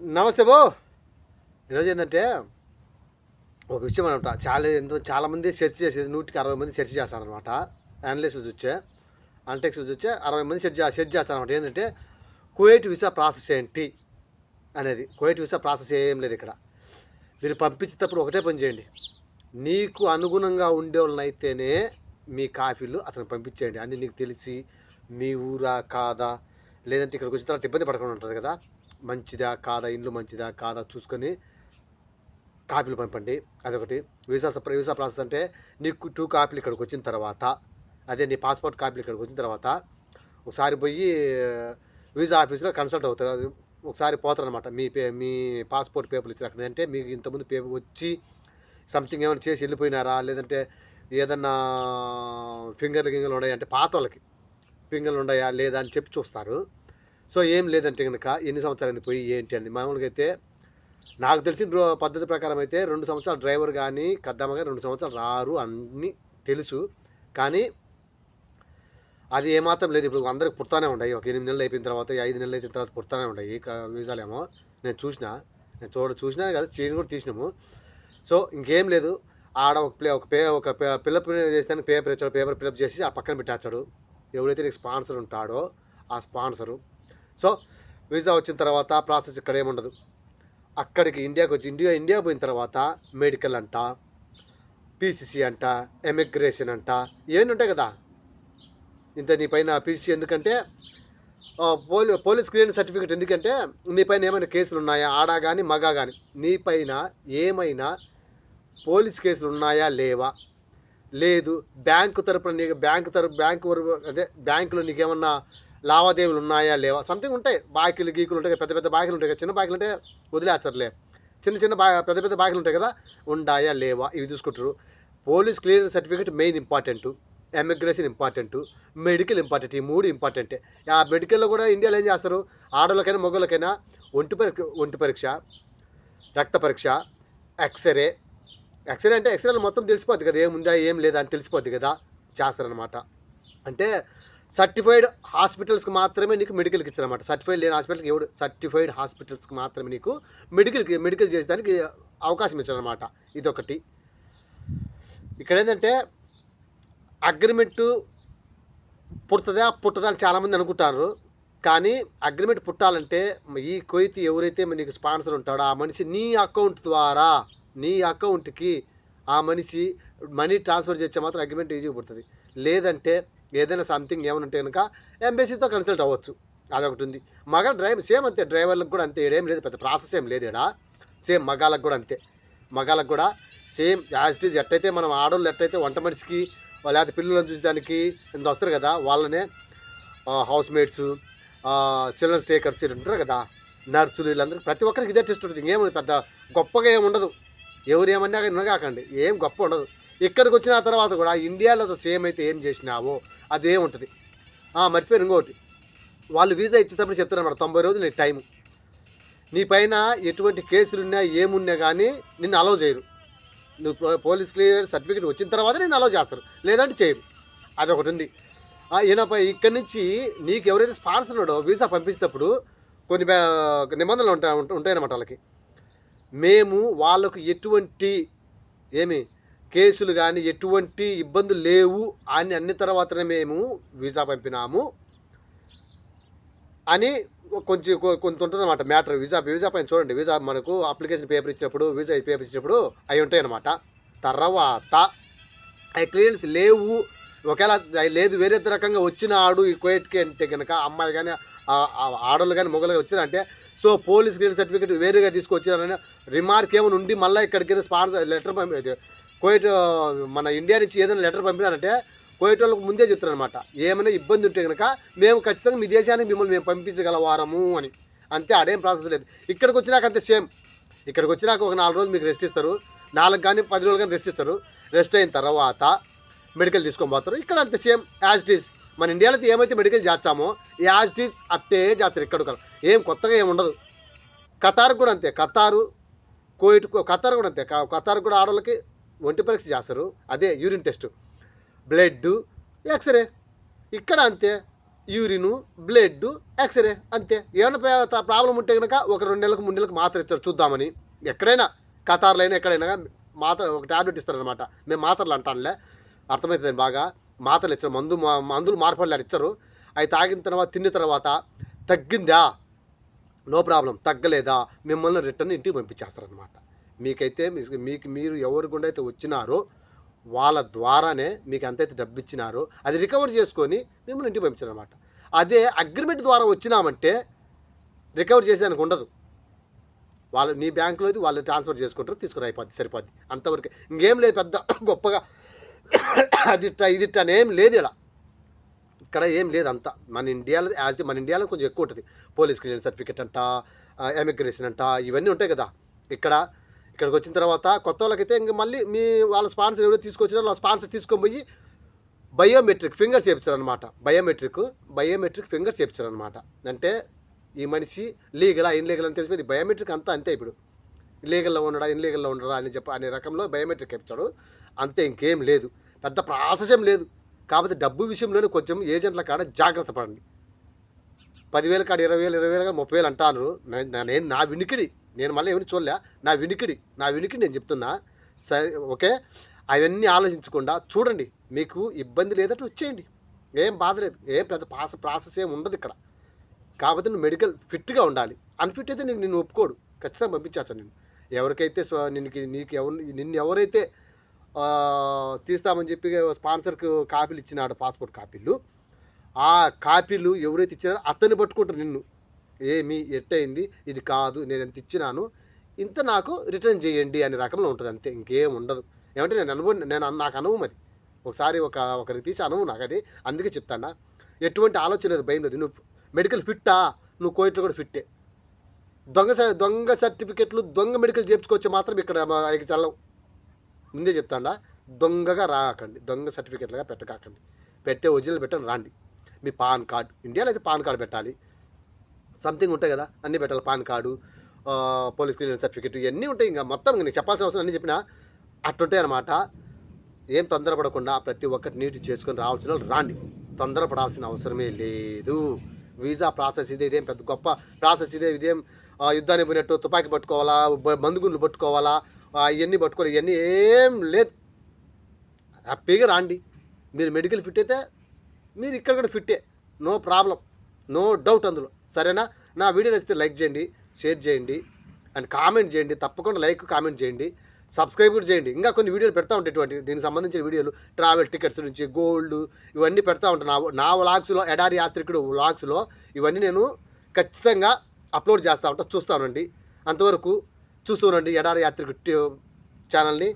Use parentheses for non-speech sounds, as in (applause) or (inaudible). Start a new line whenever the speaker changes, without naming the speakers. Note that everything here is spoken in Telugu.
నమస్తే బో ఈరోజు ఏంటంటే ఒక విషయం అనమాట చాలా ఎంతో చాలామంది సెర్చ్ చేసేది నూటికి అరవై మంది సెర్చ్ చేస్తారనమాట అనలిస్టులు చూచే అంటెక్స్ చూచే అరవై మంది సెర్చ్ సెర్చ్ చేస్తారనమాట ఏంటంటే కువైట్ వీసా ప్రాసెస్ ఏంటి అనేది. కువైట్ వీసా ప్రాసెస్ ఏం లేదు ఇక్కడ. మీరు పంపించేటప్పుడు ఒకటే పని చేయండి. నీకు అనుగుణంగా ఉండేవాళ్ళనైతేనే మీ కాఫీలు అతను పంపించేయండి. అది నీకు తెలిసి మీ ఊరా కాదా? లేదంటే ఇక్కడికి వచ్చిన తర్వాత ఇబ్బంది పడకుండా ఉంటుంది కదా? మంచిదా కాదా ఇండ్లు మంచిదా కాదా చూసుకొని కాపీలు పంపండి. అదొకటి. వీసా వీసా ప్రాసెస్ అంటే నీకు టూ కాపీలు ఇక్కడికి వచ్చిన తర్వాత అదే నీ పాస్పోర్ట్ కాపీలు ఇక్కడికి వచ్చిన తర్వాత ఒకసారి పోయి వీసా ఆఫీస్లో కన్సల్ట్ అవుతారు. అది ఒకసారి పోతారనమాట మీ పే మీ పాస్పోర్ట్ పేపర్లు ఇచ్చిన అక్కడ. అంటే మీకు ఇంతకుముందు పేపర్ వచ్చి సంథింగ్ ఏమైనా చేసి వెళ్ళిపోయినారా? లేదంటే ఏదన్నా ఫింగర్లు గింగర్లు ఉన్నాయా? అంటే పాత వాళ్ళకి ఫింగర్లు ఉన్నాయా? లేదా అని చెప్పి చూస్తారు. సో ఏం లేదంటే కనుక ఎన్ని సంవత్సరాలు పోయి ఏంటి అని మామూలుగా అయితే నాకు తెలిసిన పద్ధతి ప్రకారం అయితే రెండు సంవత్సరాలు డ్రైవర్ కానీ కద్దమ్మ కానీ రెండు సంవత్సరాలు రారు అన్నీ తెలుసు. కానీ అది ఏమాత్రం లేదు. ఇప్పుడు అందరికి పుడతానే ఉన్నాయి ఒక ఎనిమిది నెలలు అయిపోయిన తర్వాత ఐదు నెలలు అయిపోయిన తర్వాత పుడతానే ఉన్నాయి వీసాలేమో నేను చూసిన. నేను చూడ చూసినా కదా చీని కూడా తీసినాము. సో ఇంకేం లేదు. ఆడ ఒక ప్లే ఒక పే ఒక పిల్లప్ చేస్తాను. పేపర్ ఇచ్చాడు. పేపర్ పిల్లప్ చేసి ఆ పక్కన పెట్టేస్తాడు. ఎవరైతే నీకు స్పాన్సర్ ఉంటాడో ఆ స్పాన్సరు సో వీసా వచ్చిన తర్వాత ప్రాసెస్ ఇక్కడ ఏముండదు. అక్కడికి ఇండియాకి వచ్చి ఇండియా ఇండియా పోయిన తర్వాత మెడికల్ అంట పీసీసీ అంట ఎమిగ్రేషన్ అంట ఇవన్నీ ఉంటాయి కదా. ఇంత నీ పైన పీసీ ఎందుకంటే పోలీ పోలీస్ క్లియరెన్స్ సర్టిఫికేట్ ఎందుకంటే నీ పైన ఏమైనా కేసులు ఉన్నాయా? ఆడా కానీ మగా కానీ నీ పైన ఏమైనా పోలీస్ కేసులు ఉన్నాయా? లేవా? లేదు. బ్యాంకు తరపున నీకు బ్యాంకు తరపు బ్యాంకు వరకు అదే బ్యాంకులో నీకేమన్నా లావాదేవీలు ఉన్నాయా లేవా? సంథింగ్ ఉంటాయి. బాకీలు గీకులు ఉంటాయి పెద్ద పెద్ద బాకీలు ఉంటాయి కదా చిన్న బాకీలు అంటే వదిలేస్తారులే. చిన్న చిన్న బా పెద్ద పెద్ద బాకీలు ఉంటాయి కదా ఉండాయా లేవా? ఇవి చూసుకుంటారు police clearance certificate main important. Emigration important. Medical important. ఈ మూడు ఇంపార్టెంటే. ఆ మెడికల్లో కూడా ఇండియాలో ఏం చేస్తారు? ఆడవాళ్ళకైనా మగవాళ్ళకైనా ఒంటి పరీక్ష ఒంటి పరీక్ష రక్త పరీక్ష ఎక్స్రే ఎక్స్రే అంటే ఎక్స్రేలు మొత్తం తెలిసిపోద్ది కదా ఏముందా ఏం లేదా అని తెలిసిపోద్ది కదా చేస్తారనమాట అంటే సర్టిఫైడ్ హాస్పిటల్స్కి మాత్రమే నీకు మెడికల్కి ఇచ్చారన్నమాట. సర్టిఫైడ్ లేని హాస్పిటల్కి ఎవడు సర్టిఫైడ్ హాస్పిటల్స్కి మాత్రమే నీకు మెడికల్కి మెడికల్ చేసేదానికి అవకాశం ఇచ్చారనమాట ఇదొకటి. ఇక్కడ ఏంటంటే అగ్రిమెంటు పుడుతుందా? పుట్టదా అని చాలామంది అనుకుంటారు. కానీ అగ్రిమెంట్ పుట్టాలంటే ఈ కొయితి ఎవరైతే నీకు స్పాన్సర్ ఉంటాడో ఆ మనిషి నీ అకౌంట్ ద్వారా నీ అకౌంట్కి ఆ మనిషి మనీ ట్రాన్స్ఫర్ చేస్తే మాత్రం అగ్రిమెంట్ ఈజీగా పుడుతుంది. లేదంటే ఏదైనా సంథింగ్ ఏమైనా ఉంటే కనుక ఎంబెసీతో కన్సల్ట్ అవ్వచ్చు. అదొకటి ఉంది మగ డ్రైవర్ సేమ్ అంతే. డ్రైవర్లకు కూడా అంతే. ఏం లేదు. పెద్ద ప్రాసెస్ ఏం లేదు ఇక్కడ సేమ్ మగాళ్ళకు కూడా అంతే. మగాళ్ళకు కూడా సేమ్ యాజ్ ఇట్ ఈజ్ ఎట్టయితే మనం ఆడవాళ్ళు ఎట్టయితే వంట మనిషికి లేకపోతే పిల్లలను చూసేదానికి ఇంత వస్తారు కదా వాళ్ళనే హౌస్ మేట్స్ చిల్డ్రన్స్ టేకర్స్ ఉంటారు కదా నర్సులు వీళ్ళందరూ ప్రతి ఒక్కరికి ఇదే టెస్ట్ ఉంటుంది. ఇంకేముంది? పెద్ద గొప్పగా ఏమి ఉండదు. ఎవరు ఏమన్నా వినగాకండి ఏం గొప్ప ఉండదు. ఇక్కడికి వచ్చిన తర్వాత కూడా ఇండియాలో సేమ్ అయితే ఏం చేసినావో అదే ఉంటుంది. మర్చిపోయారు ఇంకోటి. వాళ్ళు వీసా ఇచ్చేటప్పుడు చెప్తారు తొంభై రోజులు నీ టైం నీ పైన ఎటువంటి కేసులున్నా ఏమున్నా కానీ నిన్ను అలౌ చేయరు. నువ్వు పో- పోలీస్ క్లియర్ సర్టిఫికేట్ వచ్చిన తర్వాత నేను అలౌ చేస్తారు లేదంటే చేయరు. అదొకటి ఉంది. ఈయనపై ఇక్కడి నుంచి నీకు ఎవరైతే స్పాన్సర్ ఉన్నాడో వీసా పంపించేటప్పుడు కొన్ని నిబంధనలు ఉంటాయి ఉంటాయన్నమాట వాళ్ళకి. మేము వాళ్ళకు ఎటువంటి ఏమి? కేసులు కానీ ఎటువంటి ఇబ్బందులు లేవు అని అన్ని తర్వాతనే మేము వీసా పంపినాము. అని కొంచెం కొంత ఉంటుంది అనమాట మ్యాటర్. వీసా వీసా పైన చూడండి. వీసా మనకు అప్లికేషన్ పేపర్ ఇచ్చినప్పుడు వీసా పేపర్ ఇచ్చినప్పుడు అవి ఉంటాయి అనమాట తర్వాత అవి క్లియరెన్స్ లేవు. ఒకవేళ లేదు వేరే రకంగా వచ్చిన ఆడు ఈ కోయట్కి అంటే కనుక అమ్మాయి కానీ ఆడవాళ్ళు కానీ మొగలు వచ్చినారంటే సో పోలీస్ క్లియర్ సర్టిఫికేట్ వేరేగా తీసుకొచ్చినారని రిమార్క్ ఏమైనా ఉండి మళ్ళీ ఇక్కడికి స్పాన్సర్ లెటర్ పంపి కోయట్ మన ఇండియా నుంచి ఏదైనా లెటర్ పంపినారంటే కోయట్ వాళ్ళకి ముందే చెప్తారనమాట ఏమైనా ఇబ్బంది ఉంటే కనుక మేము ఖచ్చితంగా మీ దేశానికి మిమ్మల్ని మేము పంపించగలవారము అని. అంతే అదేం ప్రాసెస్ లేదు. ఇక్కడికి వచ్చినాక అంతే సేమ్. ఇక్కడికి వచ్చినాక ఒక నాలుగు రోజులు మీకు రెస్ట్ ఇస్తారు. నాలుగు కానీ పది రోజులు కానీ రెస్ట్ ఇస్తారు. రెస్ట్ అయిన తర్వాత మెడికల్ తీసుకొని పోతారు. ఇక్కడ అంతే సేమ్ యాజ్ ఇట్ ఈస్ మన ఇండియాలో ఏమైతే మెడికల్ చేస్తామో యాజ్ ఇట్ ఈస్ అట్టే చేస్తారు ఇక్కడ ఏం కొత్తగా ఏమి ఉండదు. ఖతార్ కూడా అంతే. కతారు కోయిట్ ఖతార్ కూడా అంతే. క- కూడా ఆడవాళ్ళకి ఒంటి పరీక్ష చేస్తారు. అదే యూరిన్ టెస్ట్ బ్లడ్ ఎక్స్రే ఇక్కడ అంతే. యూరిన్ బ్లడ్ ఎక్స్రే అంతే. ఏమైనా ప్రాబ్లం ఉంటే కనుక ఒక రెండు నెలలకు మూడు నెలలకు మాత్ర ఇచ్చారు చూద్దామని. ఎక్కడైనా కతార్లో అయినా ఎక్కడైనా మాత్ర ఒక ట్యాబ్లెట్ ఇస్తారనమాట మేము మాత్రలు అంటానులే. అర్థమవుతుంది బాగా? మాత్రలు ఇచ్చారు. మందు మా- మందులు మార్పడలేరు ఇచ్చారు. అవి తాగిన తర్వాత తిన్న తర్వాత తగ్గిందా? నో ప్రాబ్లం తగ్గలేదా? మిమ్మల్ని రిటర్న్ ఇంటికి పంపించేస్తారనమాట మీకైతే మీకు- మీరు ఎవరి గుండా అయితే వచ్చినారో వాళ్ళ ద్వారానే మీకు ఎంతైతే డబ్బు ఇచ్చినారో అది రికవర్ చేసుకొని మిమ్మల్ని ఇంటికి పంపించారనమాట అదే అగ్రిమెంట్ ద్వారా వచ్చినామంటే రికవర్ చేసేదానికి ఉండదు. వాళ్ళు నీ బ్యాంకులో వాళ్ళు ట్రాన్స్ఫర్ చేసుకుంటారు తీసుకుని అయిపోద్ది సరిపోద్ది. అంతవరకు ఇంకేం లేదు పెద్ద (coughs) గొప్పగా (coughs) అది ఇట్ట ఇది అనేం లేదు ఇక్కడ ఇక్కడ ఏం లేదు అంత. మన ఇండియాలో యాజ్ మన ఇండియాలో కొంచెం ఎక్కువ ఉంటుంది. పోలీస్ క్లియరెన్స్ సర్టిఫికేట్ అంట ఎమిగ్రేషన్ అంట ఇవన్నీ ఉంటాయి కదా. ఇక్కడ ఇక్కడికి వచ్చిన తర్వాత కొత్త వాళ్ళకైతే ఇంక మళ్ళీ మీ వాళ్ళ స్పాన్సర్ ఎవరో తీసుకొచ్చినా వాళ్ళ స్పాన్సర్ తీసుకొని పోయి బయోమెట్రిక్ ఫింగర్ చేపించారనమాట బయోమెట్రిక్ బయోమెట్రిక్ ఫింగర్ చేపించారనమాట అంటే ఈ మనిషి లీగలా ఇన్లీగల్ అని తెలిసిపోయింది. బయోమెట్రిక్ అంతా అంతే ఇప్పుడు. లీగల్లో ఉండడా ఇన్లీగల్లో ఉండడా అని చెప్పి అనే రకంలో బయోమెట్రిక్ ఇచ్చాడు అంతే ఇంకేం లేదు. పెద్ద ప్రాసెస్ ఏం లేదు. కాకపోతే డబ్బు విషయంలోనే కొంచెం ఏజెంట్ల కాడ జాగ్రత్త పడండి. పదివేల కాడ ఇరవై వేలు ఇరవై వేలు కాడ ముప్పై వేలు అంటాను నేను నా వినికిడి. నేను మళ్ళీ ఎవరిని చూడలే. నా వినికిడి నా వినికిడి నేను చెప్తున్నా. సరే ఓకే? అవన్నీ ఆలోచించకుండా చూడండి. మీకు ఇబ్బంది లేదంటే వచ్చేయండి. ఏం బాధ లేదు. ఏం పెద్ద ప్రాస ప్రాసెస్ ఏం ఉండదు ఇక్కడ. కాకపోతే నువ్వు మెడికల్ ఫిట్గా ఉండాలి. అన్ఫిట్ అయితే నీకు నిన్ను ఒప్పుకోడు. ఖచ్చితంగా పంపించచ్చు నేను ఎవరికైతే స్వ- నీకు ఎవరు నిన్ను ఎవరైతే తీస్తామని చెప్పి స్పాన్సర్కి కాపీలు ఇచ్చినాడు పాస్పోర్ట్ కాపీలు ఆ కాపీలు ఎవరైతే ఇచ్చినారో అతన్ని పట్టుకుంటారు నిన్ను. ఏమి ఎట్టయింది? ఇది కాదు నేను ఎంత ఇచ్చినాను? ఇంత నాకు రిటర్న్ చేయండి అనే రకంలో ఉంటుంది అంతే ఇంకేం ఉండదు. ఏమంటే నేను అనుభవం నేను నాకు అనుభవం అది. ఒకసారి ఒక ఒకరికి తీసి అనుభవం నాకు అది. అందుకే చెప్తానా ఎటువంటి ఆలోచన లేదు భయం లేదు. నువ్వు మెడికల్ ఫిట్టా? నువ్వు కోయిట్లో కూడా ఫిట్టే. దొంగ దొంగ సర్టిఫికెట్లు దొంగ మెడికల్ చేర్చుకోవచ్చు మాత్రం ఇక్కడ మా- చల్లం ముందే చెప్తాడా దొంగగా రాకండి. దొంగ సర్టిఫికెట్లుగా పెట్టకాకండి. పెడితే ఒరిజినల్ పెట్టండి రాండి. మీ పాన్ కార్డ్ ఇండియాలో అయితే పాన్ కార్డు పెట్టాలి. సంథింగ్ ఉంటాయి కదా అన్నీ పెట్టాలి. PAN card police clearance certificate ఇవన్నీ ఉంటాయి. ఇంకా మొత్తం నేను చెప్పాల్సిన అవసరం అన్నీ చెప్పినా అట్టుంటాయి అనమాట ఏం తొందరపడకుండా ప్రతి ఒక్కటి నీటి చేసుకొని రావాల్సిన వాళ్ళు రాండి. తొందరపడాల్సిన అవసరమే లేదు. వీసా ప్రాసెస్ ఇదే ఇదేం పెద్ద గొప్ప ప్రాసెస్ ఇదే ఇదేం యుద్ధానికి పోయినట్టు తుపాకీ పట్టుకోవాలా మందుగుండ్లు పట్టుకోవాలా ఇవన్నీ పట్టుకోవాలి ఇవన్నీ ఏం లేదు. హ్యాపీగా రాండి. మీరు మెడికల్ ఫిట్ అయితే మీరు ఇక్కడ కూడా ఫిట్టే. No problem. నో డౌట్ అందులో. సరేనా? నా వీడియో నచ్చితే లైక్ చేయండి షేర్ చేయండి అండ్ కామెంట్ చేయండి తప్పకుండా లైక్ కామెంట్ చేయండి సబ్స్క్రైబ్ కూడా చేయండి. ఇంకా కొన్ని వీడియోలు పెడతా ఉంటాయి దీనికి సంబంధించిన వీడియోలు ట్రావెల్ టికెట్స్ నుంచి గోల్డ్ ఇవన్నీ పెడతా ఉంటాను నా నా వ్లాగ్స్లో ఎడారి యాత్రికుడు వ్లాగ్స్లో ఇవన్నీ నేను ఖచ్చితంగా అప్లోడ్ చేస్తూ ఉంటా. చూస్తానండి అంతవరకు చూస్తూనండి ఎడారి యాత్రికుడు ఛానల్ని.